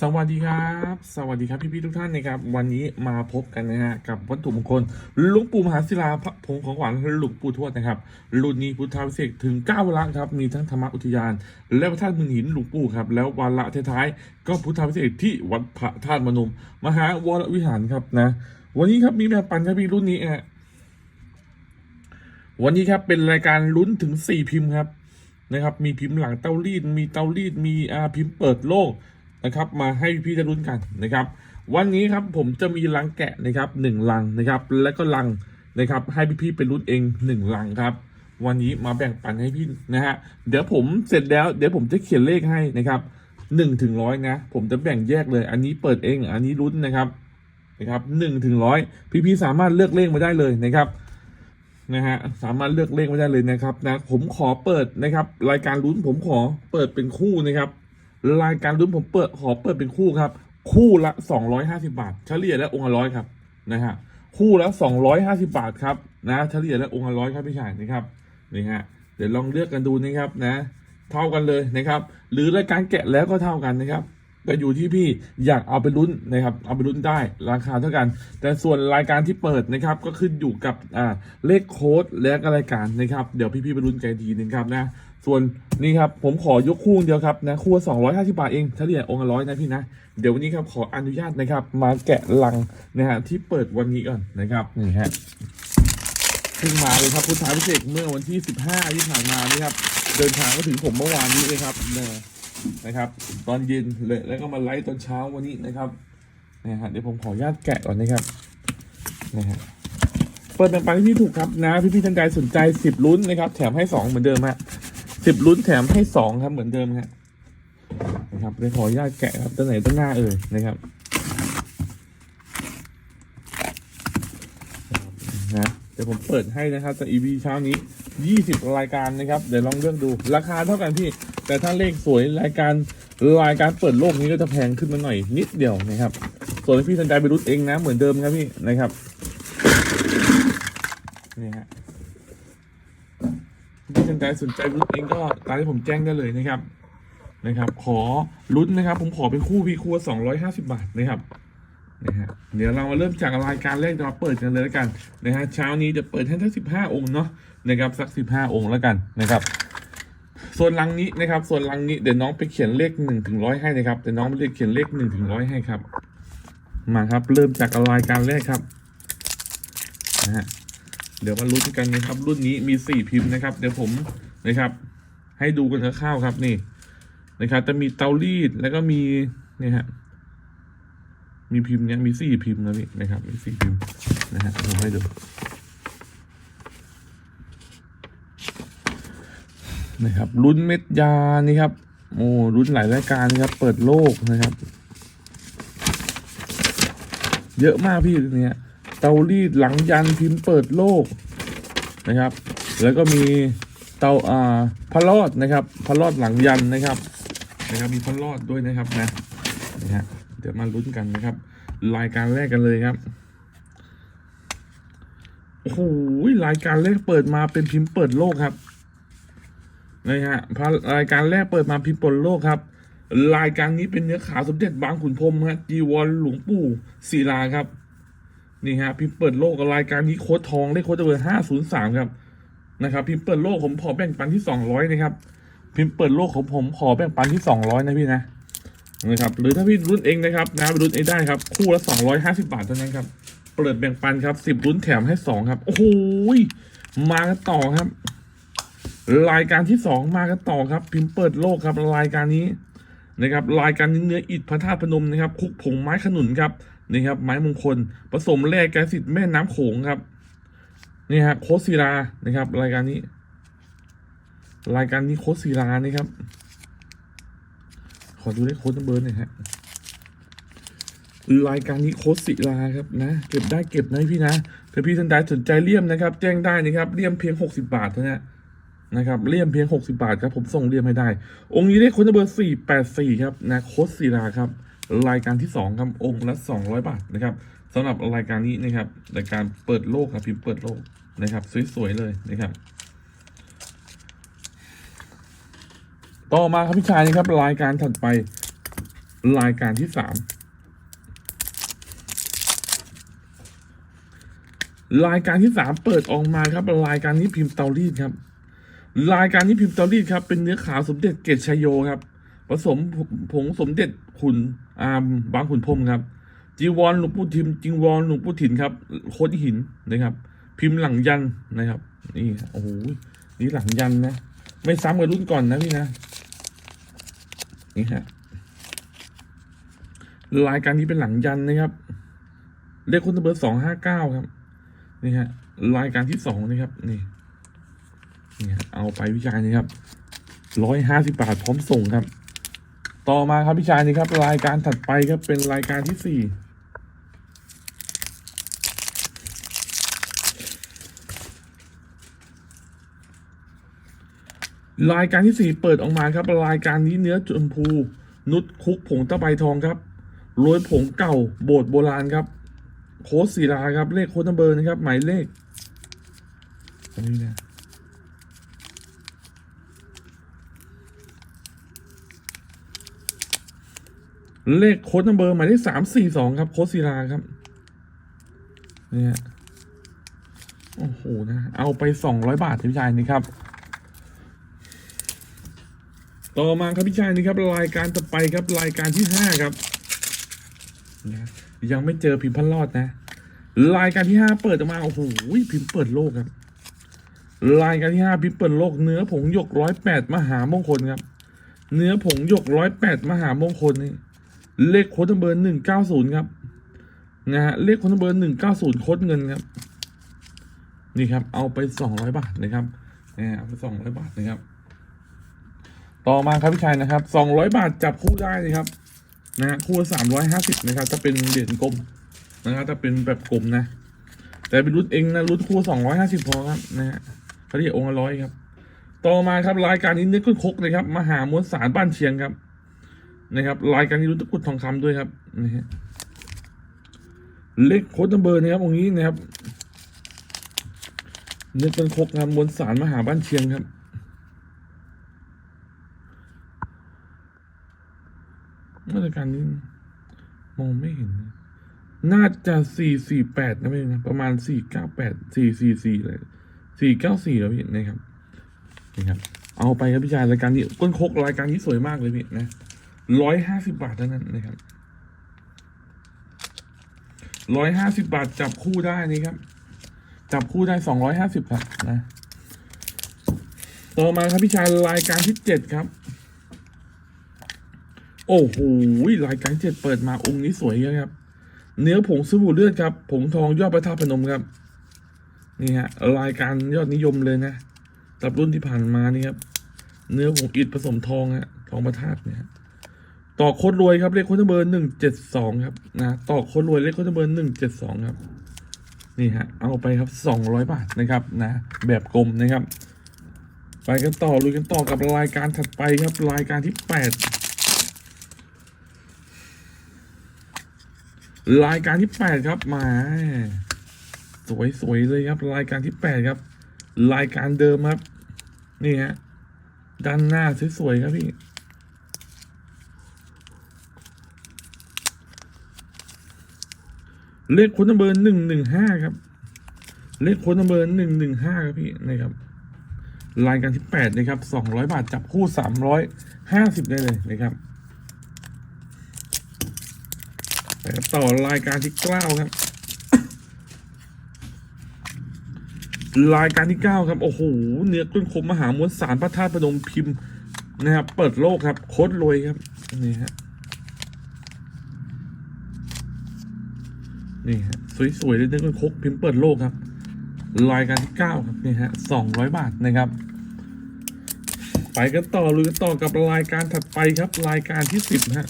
สวัสดีครับ สวัสดีครับพี่พี่ทุกท่านนะครับ วันนี้มาพบกันนะฮะกับวัตถุมงคลหลุงปู่มหาศิลาพระผงของขวัญหลุงปู่ทวดนะครับรุ่นนี้พุทธาพิเศษถึง9วาระครับ มีทั้งธรรมอุทยาน และพระธาตุมืองหินหลวงปู่ครับ แล้ววาระท้ายๆก็พุทธาพิเศษที่วัดพระธาตุมนุมมหาวรวิหารครับนะ วันนี้ครับมีแบบปันครับพี่รุ่นนี้ฮะวันนี้ครับเป็นรายการลุ้นถึง 4 พิมพ์ครับนะครับ มีพิมพ์หลังเตารีดมีเตารีดมีอาพิมพ์เปิดโลก นะครับ มาให้พี่ได้ลุ้นกันนะครับ วันนี้ครับผมจะมีลังแกะนะครับหนึ่งลังนะครับ แล้วก็ลังนะครับให้พี่ๆไปลุ้นเองหนึ่งลังครับวันนี้มาแบ่งปันให้พี่นะฮะ เดี๋ยวผมเสร็จแล้วเดี๋ยวผมจะเขียนเลขให้นะครับหนึ่งถึงร้อยนะ ผมจะแบ่งแยกเลย อันนี้เปิดเอง อันนี้ลุ้นนะครับ นะครับหนึ่งถึงร้อยพี่ๆสามารถเลือกเลขมาได้เลยนะครับ นะฮะ สามารถเลือกเลขม่ได้เลยนะครับนะ ผมขอเปิดนะครับ รายการลุ้นผมขอเปิดเป็นคู่นะครับ รายการลุ้นผมเปิดขอเปิดเป็นคู่ครับ คู่ละ 250 บาท เฉลี่ยแล้วองค์ละร้อยครับนะฮะคู่ละ 250 บาทครับนะเฉลี่ยแล้วองค์ละร้อยครับพี่ชายนะครับนี่ฮะเดี๋ยวลองเลือกกันดูนะครับนะ เท่ากันเลยนะครับ หรือรายการแกะแล้วก็เท่ากันนะครับแต่อยู่ที่พี่อยากเอาไปลุ้นนะครับ เอาไปลุ้นได้ราคาเท่ากัน แต่ส่วนรายการที่เปิดนะครับ ก็ขึ้นอยู่กับอ่าเลขโค้ดและก็รายการนะครับ เดี๋ยวพี่ๆไปลุ้นกันอีกทีหนึงครับนะ ส่วนนี่ครับผมขอยกคู่เดียวครับนะคู่สองร้อยห้าสิบาทเองเฉลี่ยองค์ละร้อยนะพี่นะเดี๋ยววันนี้ครับขออนุญาตนะครับ มาแกะลังนะฮะที่เปิดวันนี้ก่อนนะครับนี่ฮะเพิ่งมาเลยครับพุทธาพิเศษเมื่อวันที่15ที่ผ่านมานี่ครับเดินทางมาถึงผมเมื่อวานนี้เลยครับนะนะครับ ตอนเย็นเลยแล้วก็มาไลฟ์ตอนเช้าวันนี้นะครับนะฮะเดี๋ยวผมขออนุญาตแกะก่อนนะครับนะฮะเปิดเป็นปันที่ถูกครับนะพี่พี่ๆท่านใดสนใจ10ลุ้นนะครับ แถมให้2เหมือนเดิมฮะ 10ลุ้นแถมให้2ครับเหมือนเดิมฮะนะครับเดี๋ยขออนุญาตแกะครับตัวไหนตัวหน้าเอ่ยนะครับนะเดี๋ยวผมเปิดให้นะครับจาก EV เช้านี้ 20 รายการนะครับ เดี๋ยวลองเลือกดูราคาเท่ากันพี่ แต่ถ้าเลขสวยรายการรายการเปิดโลกนี้ก็จะแพงขึ้นมาหน่อยนิดเดียวนะครับ ส่วนพี่สนใจไปรุ้นเองนะเหมือนเดิมครับพี่นะครับนี่ฮะ พี่สนใจสนใจรุ้นเองก็ตามที่ผมแจ้งได้เลยนะครับนะครับ ขอลุ้นนะครับ ผมขอเป็นคู่พีคูสองร้อยห้าสิบบาทนะครับนะฮะเดี๋ยวเรามาเริ่มจากรายการแรกเราเปิดกันเลยแล้วกันนะฮะเช้านี้จะเปิดให้ทั้งสิบห้าองค์เนาะนะครับสักสิบห้าองค์แล้วกันนะครับส่วนลังนี้นะครับ ส่วนลังนี้เดี๋ยวน้องไปเขียนเลขหนึ่งถึงร้อยให้นะครับเดี๋ยวน้องไปเขียนเลขหนึ่งถึงร้อยให้ครับ มาครับ เริ่มจากรายการแรกครับนะฮะ เดี๋ยวมาลุ้นกันนะครับ รุ่นนี้มีสี่พิมพ์นะครับ เดี๋ยวผมนะครับ ให้ดูกันคร่าวๆครับนี่นะครับ จะมีเตารีดแล้วก็มีเนี่ยฮะมีพิมพ์เนี้ยมีสี่พิมพ์นะพี่นะครับ มีสี่พิมพ์นะฮะผมให้ดูนะครับลุ้นเม็ดยานี่ครับโอ้ลุ้นหลายรายการนะครับ เปิดโลกนะครับ เยอะมากพี่เนี่ย เตารีดหลังยันพิมพ์เปิดโลกนะครับ แล้วก็มีเตาอ่าพระรอดนะครับพระรอดหลังยันนะครับนะครับมีพระรอดด้วยนะครับนะนะฮะเดี๋ยวมาลุ้นกันนะครับ รายการแรกกันเลยครับโอ้โหรายการแรกเปิดมาเป็นพิมพ์เปิดโลกครับนะฮะพระรายการแรกเปิดมาพิมพ์เปิดโลกครับ รายการนี้เป็นเนื้อขาวสมเด็จบางขุนพรมฮะจีวรหลวงปู่ศิลาครับ นี่ฮะพิมพ์เปิดโลกรายการนี้โค้ดทองเลขโค้ดเบอร์ห้าศูนย์สามครับนะครับพิมพ์เปิดโลกผมขอแบ่งปันที่สองร้อยนะครับพิมพ์เปิดโลกของผมขอแบ่งปันที่สองร้อยนะพี่นะนะครับหรือถ้าพี่รุ่นเองนะครับนะไปรุ่นเองได้ครับ คู่ละสองร้อยห้าสิบาทเท่านั้นครับ เปิดแบ่งปันครับสิบรุ่นแถมให้สองครับ โอ้โหมากันต่อครับ รายการที่สองมากันต่อครับ พิมพ์เปิดโลกครับรายการนี้นะครับ รายการนี้เนื้ออิฐพระธาตุพนมนะครับคุกผงไม้ขนุนครับ นี่ครับไม้มงคลผสมแร่แกสซิดแม่น้ำโขงครับ นี่ฮะโคศิลานะครับ รายการนี้ รายการนี้โคศิลานี่ครับ ขอดูเลขโค้ดเบอร์หน่อยฮะรายการนี้โค้ดศิลาครับนะ เก็บได้เก็บนะพี่นะถ้าพี่ท่านใดสนใจเลี่ยมนะครับ แจ้งได้นะครับเลี่ยมเพียง 60 บาทเท่านั้นนะครับเลี่ยมเพียง 60 บาทครับผมส่งเลี่ยมให้ได้ องค์นี้ได้โค้ดเบอร์484 ครับนะโค้ดศิลาครับ รายการที่สองครับองค์ละ200 บาทนะครับสำหรับรายการนี้นะครับรายการเปิดโลกครับพิมพ์เปิดโลกนะครับสวยๆเลยนะครับ ต่อมาครับพี่ชายนะครับ รายการถัดไปรายการที่สามรายการที่สามเปิดออกมาครับ รายการนี้พิมพ์เตารีดครับ รายการนี้พิมพ์เตารีดครับ เป็นเนื้อขาวสมเด็จเกตชยโยครับ ผสมผงสมเด็จขุนอามบางขุนพรมครับ จีวรหลวงปู่ทิมจีวรหลวงปู่ถิ่นครับโคดหินนะครับ พิมพ์หลังยันนะครับ นี่โอ้โหนี่หลังยันนะไม่ซ้ำกับรุ่นก่อนนะพี่นะนี่ฮะรายการนี้เป็นหลังยันนะครับเลขคนเบอร์สองห้าเก้าครับนี่ฮะรายการที่สองนะครับนี่นี่เอาไปวิจัยนี่ครับร้อยห้าสิบบาทพร้อมส่งครับ ต่อมาครับพี่ชายนี่ครับ รายการถัดไปครับเป็นรายการที่สี่รายการที่สี่เปิดออกมาครับ รายการนี้เนื้อชมพู นุชคุกผงตะไบทองครับโรยผงเก่าโบสถ์โบราณครับ โค้ดศิลาครับ เลขโค้ดนัมเบอร์นะครับ หมายเลขอันนี้นะ เลขโค้ดนัมเบอร์หมายเลขสามสี่สองครับ โค้ดศิลาครับ เนี่ยโอ้โหนะ เอาไปสองร้อยบาทพี่ชายนี่ครับ ต่อมาครับพี่ชายนี่ครับ รายการต่อไปครับรายการที่ห้าครับนะยังไม่เจอพิมพ์พันรอดนะ รายการที่ห้าเปิดออกมาโอ้โหพิมพ์เปิดโลกครับ รายการที่ห้าพิมพ์เปิดโลกเนื้อผงหยกร้อยแปดมหามงคลครับ เนื้อผงหยกร้อยแปดมหามงคลนี่ เลขโค้ดเบอร์หนึ่งเก้าศูนย์ครับนะฮะเลขโค้ดเบอร์หนึ่งเก้าศูนย์โค้ดเงินครับ นี่ครับ เอาไปสองร้อยบาทนะครับนะเอาไปสองร้อยบาทนะครับ ต่อมาครับพี่ชายนะครับสองร้อยบาทจับคู่ได้นะครับนะฮะคู่สามร้อยห้าสิบนะครับถ้าเป็นเหรียญกลมนะครับถ้าเป็นแบบกลมนะ แต่เป็นรุ่นเองนะรุ่นคู่สองร้อยห้าสิบพอครับนะฮะเขาเรียกองค์ละร้อยครับ ต่อมาครับรายการนี้เนื้อกุ้งคกเลยครับมหามวลสารบ้านเชียงครับ นะครับรายการนี้รุ่นตะกุดทองคำด้วยครับนะฮะเลขโค้ดนัมเบอร์นะครับตรงนี้นะครับเนื้อกุ้งคกครับมวลสารมหาบ้านเชียงครับมาตรการนี้มองไม่เห็นนะน่าจะสี่สี่แปดนะพี่นะประมาณสี่เก้าแปดสี่สี่สี่เลยสี่เก้าสี่แล้วพี่นะครับนี่ครับ เอาไปครับพี่ชายรายการนี้ก้นคกรายการนี้สวยมากเลยพี่นะ ร้อยห้าสิบบาทเท่านั้นนะครับร้อยห้าสิบบาทจับคู่ได้นี่ครับ จับคู่ได้สองร้อยห้าสิบครับนะ ต่อมาครับพี่ชายรายการที่เจ็ดครับ โอ้โหรายการเจ็ดเปิดมาองค์นี้สวยเยอะครับ เนื้อผงสบู่เลือดครับผงทองยอดพระธาตุพนมครับ นี่ฮะรายการยอดนิยมเลยนะสำหรับรุ่นที่ผ่านมานี่ครับ เนื้อผงอิฐผสมทองฮะทองพระธาตุเนี่ย ต่อโคตรรวยครับเลขโค้ดเบอร์หนึ่งเจ็ดสองครับนะต่อโคตรรวยเลขโค้ดเบอร์หนึ่งเจ็ดสองครับนี่ฮะเอาไปครับสองร้อยบาทนะครับนะ แบบกลมนะครับ ไปกันต่อลุยกันต่อกับรายการถัดไปครับรายการที่แปดรายการที่แปดครับมาสวยๆเลยครับ รายการที่แปดครับ รายการเดิมครับ นี่ฮะด้านหน้าสวยๆครับพี่ เลขคนนัมเบอร์หนึ่งหนึ่งห้าครับ เลขคนนัมเบอร์หนึ่งหนึ่งห้าครับพี่นะครับรายการที่แปดนะครับสองร้อยบาทจับคู่สามร้อยห้าสิบได้เลยนะครับไปต่อรายการที่เก้าครับ รายการที่เก้าครับ โอ้โห เนื้อต้นคมมหามวลสารพระธาตุพนมพิมพ์นะครับ เปิดโลกครับ โคตรรวยครับ นี่ฮะ นี่ฮะสวยๆเลยเนื้อต้นคกพิมพ์เปิดโลกครับรายการที่เก้าครับนี่ฮะสองร้อยบาทนะครับ ไปกันต่อลุยกันต่อกับรายการถัดไปครับ รายการที่สิบฮะ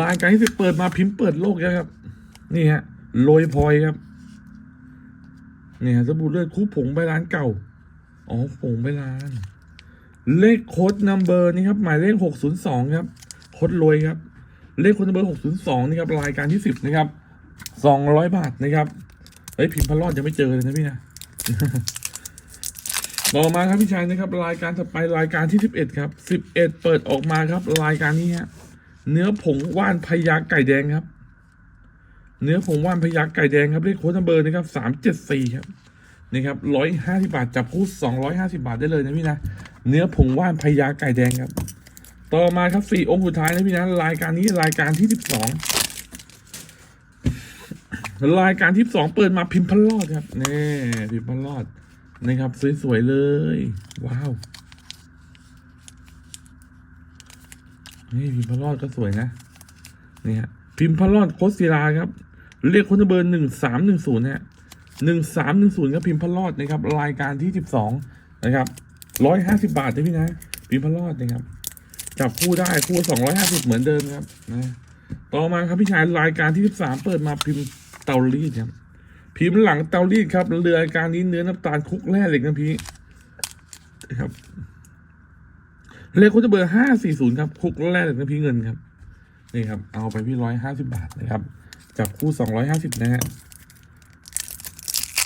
รายการที่สิบเปิดมาพิมพ์เปิดโลกแล้วครับ นี่ฮะโรยพลอยครับนี่ฮะสบู่เลือดคู่ผงใบร้านเก่า อ๋อผงใบร้าน เลขโค้ดนัมเบอร์นี่ครับ หมายเลขหกศูนย์สองครับ โค้ดรวยครับ เลขโค้ดนัมเบอร์หกศูนย์สองนี่ครับ รายการที่สิบนะครับสองร้อยบาทนะครับ เฮ้ยพิมพ์พลอดยังไม่เจอเลยนะพี่นะ ต่อมาครับพี่ชายนะครับ รายการต่อไปรายการที่สิบเอ็ดครับสิบเอ็ดเปิดออกมาครับ รายการนี้ฮะเนื้อผงว่านพญาไก่แดงครับ เนื้อผงว่านพญาไก่แดงครับเลขโค้ดนัมเบอร์นะครับสามเจ็ดสี่ครับ นี่ครับร้อยห้าสิบาทจับคู่สองร้อยห้าสิบาทได้เลยนะพี่นะ เนื้อผงว่านพญาไก่แดงครับ ต่อมาครับสี่องค์สุดท้ายนะพี่นะรายการนี้รายการที่สิบสองรายการที่สองเปิดมาพิมพ์พลอดครับนี่พิมพ์พลอดนะครับสวยๆเลย ว้าวนี่พิมพ์พลอดก็สวยนะนี่ฮะพิมพ์พลอดโคศิลาครับ เลขโค้ดเบอร์หนึ่งสามหนึ่งศูนย์ฮะ หนึ่งสามหนึ่งศูนย์ครับพิมพ์พลอดนะครับ รายการที่สิบสองนะครับร้อยห้าสิบาทนะพี่นะ พิมพ์พลอดนะครับ จับคู่ได้คู่สองร้อยห้าสิบเหมือนเดิมครับนะต่อมาครับพี่ชายรายการที่สิบสามเปิดมาพิมพ์เตารีดครับ พิมพ์หลังเตารีดครับ เรือการนี้เนื้อน้ำตาลคุกแร่เหล็กนะพี่ครับเลขคุณจะเบอร์ห้าสี่ศูนย์ครับ คุกแร่เหล็กนะพี่เงินครับนี่ครับ เอาไปพี่ร้อยห้าสิบาทนะครับ จับคู่สองร้อยห้าสิบนะฮะ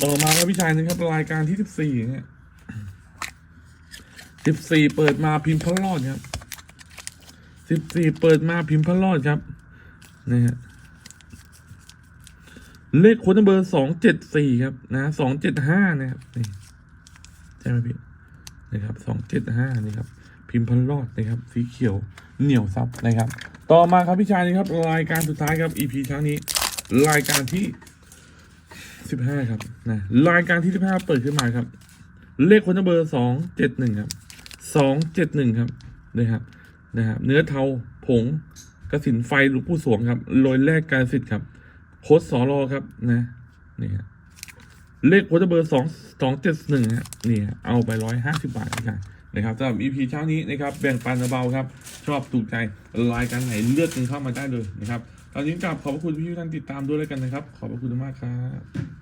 ต่อมาครับพี่ชายนะครับรายการที่สิบสี่เนี่ยสิบสี่เปิดมาพิมพ์พลอดครับสิบสี่เปิดมาพิมพ์พลอดครับนะฮะเลขค้ดเบอร์สองเจ็ดสี่ครับ นะสองเจ็ดห้านะครับนี่ใช่ไหมพี่นะครับสองเจ็ดห้านี่ครับ พิมพ์พลอดนะครับ สีเขียวเหนียวซับนะครับ ต่อมาครับพี่ชายนะครับ รายการสุดท้ายครับ EP ครั้งนี้ รายการที่ สิบห้าครับนะรายการที่สิบห้าเปิดขึ้นมาครับ เลขโค้ดเบอร์สองเจ็ดหนึ่งครับสองเจ็ดหนึ่งครับนะครับนะครับเนื้อเทาผงกระสินไฟหลวงปู่สวงครับโรยแรกการสิทธิ์ครับโค้ดสอรอครับนะนี่ฮะเลขโค้ดเบอร์สองสองเจ็ดหนึ่งฮะนี่เอาไปร้อยห้าสิบบาทกันนะครับสำหรับ EP เช้านี้นะครับแบ่งปันเบาครับ ชอบถูกใจรายการไหนเลือกกันเข้ามาได้เลยนะครับตอนนี้กลับขอบพระคุณพี่ๆท่านติดตามด้วยแล้วกันนะครับ ขอบพระคุณมากครับ